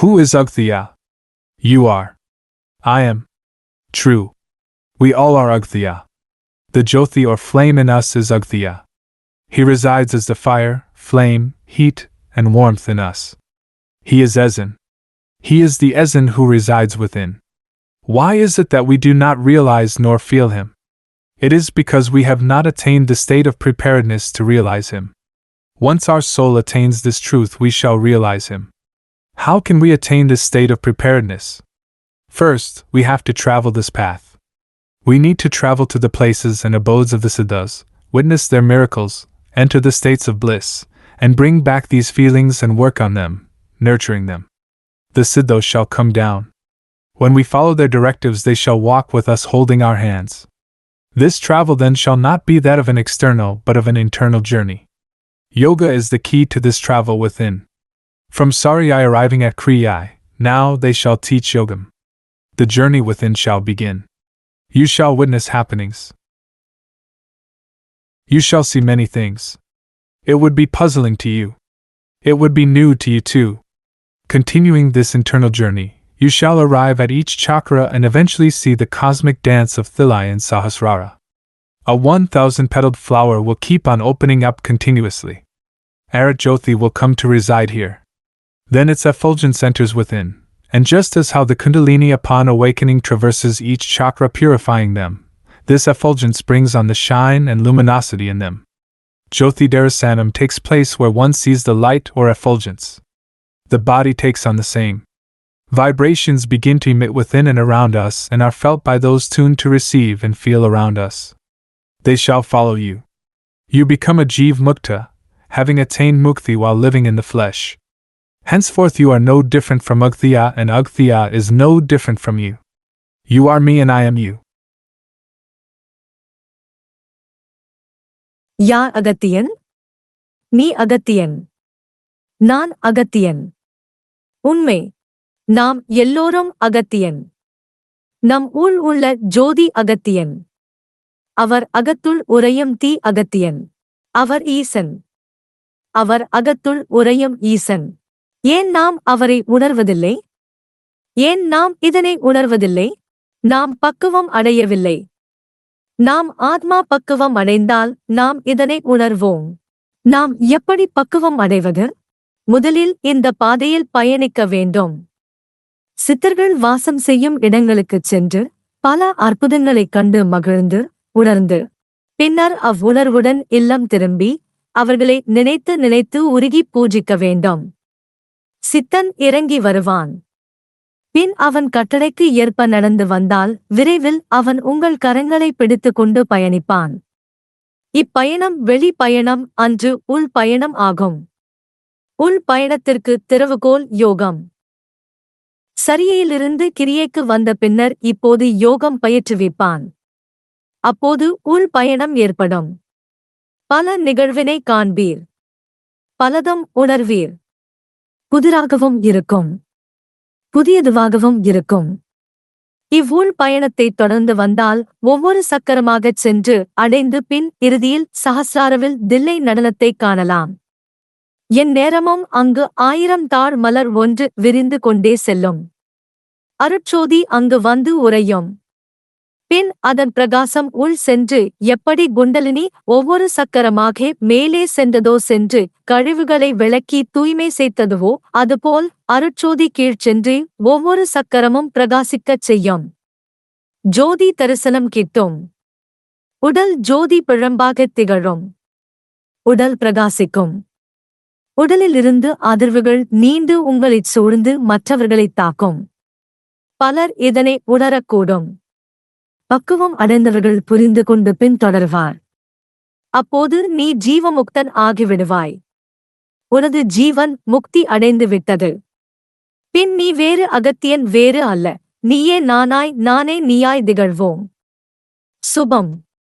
Who is Ugthia? You are. I am. True. We all are Ugthia. The Jyothi or flame in us is Ugthia. He resides as the fire, flame, heat, and warmth in us. He is Ezen. He is the Ezen who resides within. Why is it that we do not realize nor feel him? It is because we have not attained the state of preparedness to realize him. Once our soul attains this truth, we shall realize him. How can we attain this state of preparedness? First, we have to travel this path. We need to travel to the places and abodes of the Siddhas, witness their miracles, enter the states of bliss, and bring back these feelings and work on them, nurturing them. The Siddhas shall come down. When we follow their directives, they shall walk with us holding our hands. This travel then shall not be that of an external but of an internal journey. Yoga is the key to this travel within. From Sariyai arriving at Kriyai, now they shall teach Yogam. The journey within shall begin. You shall witness happenings. You shall see many things. It would be puzzling to you. It would be new to you too. Continuing this internal journey, you shall arrive at each chakra and eventually see the cosmic dance of Thilai and Sahasrara. A 1,000 petaled flower will keep on opening up continuously. Arat Jyothi will come to reside here. Then its effulgence enters within, and just as how the Kundalini upon awakening traverses each chakra purifying them, this effulgence brings on the shine and luminosity in them. Jyothi Darasanam takes place where one sees the light or effulgence. The body takes on the same. Vibrations begin to emit within and around us and are felt by those tuned to receive and feel around us. They shall follow you. You become a Jeev Mukta, having attained Mukti while living in the flesh. Henceforth, you are no different from Ugthya, and Ugthya is no different from you. You are me, and I am you. யார் அகத்தியன் நீ அகத்தியன் நான் அகத்தியன் உண்மை நாம் எல்லோரும் அகத்தியன் நம் உள் உள்ள ஜோதி அகத்தியன் அவர் அகத்துள் உறையும் தீ அகத்தியன் அவர் ஈசன் அவர் அகத்துள் உறையும் ஈசன் ஏன் நாம் அவரை உணர்வதில்லை? ஏன் நாம் இதனை உணர்வதில்லை? நாம் பக்குவம் அடையவில்லை. நாம் ஆத்மா பக்குவம் அடைந்தால் நாம் இதனை உணர்வோம். நாம் எப்படி பக்குவம் அடைவது? முதலில் இந்த பாதையில் பயணிக்க வேண்டும். சித்தர்கள் வாசம் செய்யும் இடங்களுக்குச் சென்று பல அற்புதங்களைக் கண்டு மகிழ்ந்து உணர்ந்து. பின்னர் அவ்வுணர்வுடன் இல்லம் திரும்பி அவர்களை நினைத்து நினைத்து உருகி பூஜிக்க வேண்டும். சித்தன் இறங்கி வருவான். பின் அவன் கட்டளைக்கு ஏற்ப நடந்து வந்தால் விரைவில் அவன் உங்கள் கரங்களை பிடித்துக் கொண்டு பயணிப்பான். இப்பயணம் வெளி பயணம் அன்று உள் பயணம் ஆகும். உள் பயணத்திற்கு திறவுகோல் யோகம். சரியிலிருந்து கிரியைக்கு வந்த பின்னர் இப்போது யோகம் பயிற்றுவிப்பான். அப்போது உள் பயணம் ஏற்படும். பல நிகழ்வினை காண்பீர். பலதும் உணர்வீர். புதிராகவும் இருக்கும். புதியதுவாகவும் இருக்கும். இவ்வூழ் பயணத்தை தொடர்ந்து வந்தால் ஒவ்வொரு சக்கரமாகச் சென்று அடைந்து பின் இறுதியில் சஹசிராரவில் தில்லை நடனத்தை காணலாம். என் நேரமும் அங்கு ஆயிரம் தாழ் மலர் ஒன்று விரிந்து கொண்டே செல்லும். அருட்சோதி அங்கு வந்து உறையும். பின் அதன் பிரகாசம் உள் சென்று எப்படி குண்டலினி ஒவ்வொரு சக்கரமாக மேலே சென்றதோ சென்று கழிவுகளை விளக்கி தூய்மை செய்ததுவோ அதுபோல் அருட்சோதி கீழ் சென்று ஒவ்வொரு சக்கரமும் பிரகாசிக்கச் செய்யும். ஜோதி தரிசனம் கிட்டும். உடல் ஜோதி பிழம்பாகத் திகழும். உடல் பிரகாசிக்கும். உடலிலிருந்து அதிர்வுகள் நீண்டு உங்களைச் சூழ்ந்து மற்றவர்களைத் தாக்கும். பலர் இதனை உணரக்கூடும். பக்குவம் அடைந்தவர்கள் புரிந்து கொண்டு பின் தொடர்வார். அப்போது நீ ஜீவமுக்தன் ஆகிவிடுவாய். உனது ஜீவன் முக்தி அடைந்து விட்டது. பின் நீ வேறு அகத்தியன் வேறு அல்ல. நீயே நானாய் நானே நீயாய் திகழ்வோம். சுபம்.